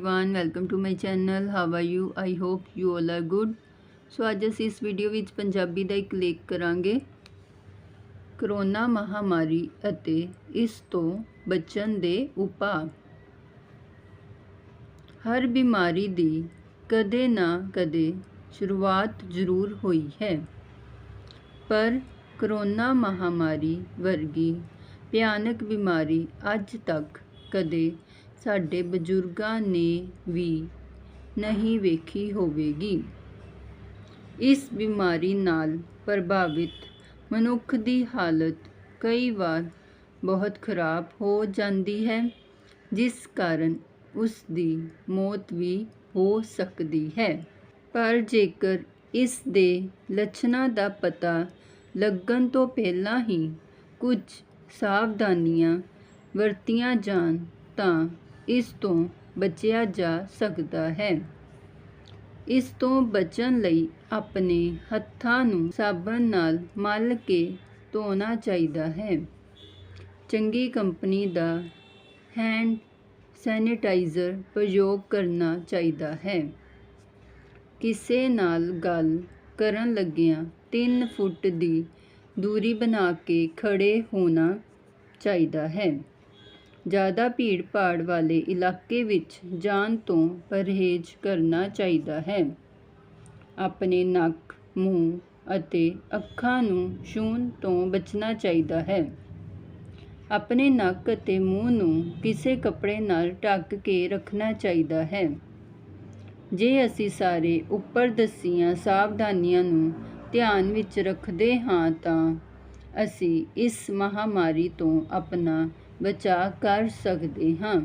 Welcome to my channel how are you I hope you all are good so ਅੱਜ ਅਸੀਂ ਇਸ video ਵਿੱਚ ਪੰਜਾਬੀ ਦਾ ਇੱਕ ਲੇਖ ਕਰਾਂਗੇ। ਕਰੋਨਾ ਮਹਾਮਾਰੀ ਅਤੇ ਇਸ ਤੋਂ ਬਚਣ ਦੇ ਉਪਾਅ। ਹਰ ਬਿਮਾਰੀ ਦੀ ਕਦੇ ਨਾ ਕਦੇ ਸ਼ੁਰੂਆਤ ਜ਼ਰੂਰ ਹੋਈ ਹੈ। ਪਰ ਕਰੋਨਾ ਮਹਾਮਾਰੀ ਵਰਗੀ ਭਿਆਨਕ ਬਿਮਾਰੀ ਅੱਜ ਤੱਕ ਕਦੇ ਸਾਡੇ ਬਜ਼ੁਰਗਾਂ ਨੇ ਵੀ ਨਹੀਂ ਵੇਖੀ ਹੋਵੇਗੀ। ਇਸ ਬਿਮਾਰੀ ਨਾਲ ਪ੍ਰਭਾਵਿਤ ਮਨੁੱਖ ਦੀ ਹਾਲਤ ਕਈ ਵਾਰ ਬਹੁਤ ਖਰਾਬ ਹੋ ਜਾਂਦੀ ਹੈ, ਜਿਸ ਕਾਰਨ ਉਸ ਦੀ ਮੌਤ ਵੀ ਹੋ ਸਕਦੀ ਹੈ। ਪਰ ਜੇਕਰ ਇਸ ਦੇ ਲੱਛਣਾਂ ਦਾ ਪਤਾ ਲੱਗਣ ਤੋਂ ਪਹਿਲਾਂ ਹੀ ਕੁਝ ਸਾਵਧਾਨੀਆਂ ਵਰਤੀਆਂ ਜਾਣ ਤਾਂ ਇਸ ਤੋਂ ਬਚਿਆ ਜਾ ਸਕਦਾ ਹੈ। ਇਸ ਤੋਂ ਬਚਣ ਲਈ ਆਪਣੇ ਹੱਥਾਂ ਨੂੰ ਸਾਬਣ ਨਾਲ ਮਲ ਕੇ ਧੋਣਾ ਚਾਹੀਦਾ ਹੈ। ਚੰਗੀ ਕੰਪਨੀ ਦਾ ਹੈਂਡ ਸੈਨੀਟਾਈਜ਼ਰ ਪ੍ਰਯੋਗ ਕਰਨਾ ਚਾਹੀਦਾ ਹੈ। ਕਿਸੇ ਨਾਲ ਗੱਲ ਕਰਨ ਲੱਗਿਆਂ 3 ਫੁੱਟ ਦੀ ਦੂਰੀ ਬਣਾ ਕੇ ਖੜੇ ਹੋਣਾ ਚਾਹੀਦਾ ਹੈ। ਜ਼ਿਆਦਾ ਭੀੜ ਭਾੜ ਵਾਲੇ ਇਲਾਕੇ ਵਿੱਚ ਜਾਣ ਤੋਂ ਪਰਹੇਜ਼ ਕਰਨਾ ਚਾਹੀਦਾ ਹੈ। ਆਪਣੇ ਨੱਕ, ਮੂੰਹ ਅਤੇ ਅੱਖਾਂ ਨੂੰ ਛੂਹਣ ਤੋਂ ਬਚਣਾ ਚਾਹੀਦਾ ਹੈ। ਆਪਣੇ ਨੱਕ ਅਤੇ ਮੂੰਹ ਨੂੰ ਕਿਸੇ ਕੱਪੜੇ ਨਾਲ ਢੱਕ ਕੇ ਰੱਖਣਾ ਚਾਹੀਦਾ ਹੈ। ਜੇ ਅਸੀਂ ਸਾਰੇ ਉੱਪਰ ਦੱਸੀਆਂ ਸਾਵਧਾਨੀਆਂ ਨੂੰ ਧਿਆਨ ਵਿੱਚ ਰੱਖਦੇ ਹਾਂ ਤਾਂ ਅਸੀਂ ਇਸ ਮਹਾਮਾਰੀ ਤੋਂ ਆਪਣਾ ਬਚਾਅ ਕਰ ਸਕਦੇ ਹਾਂ।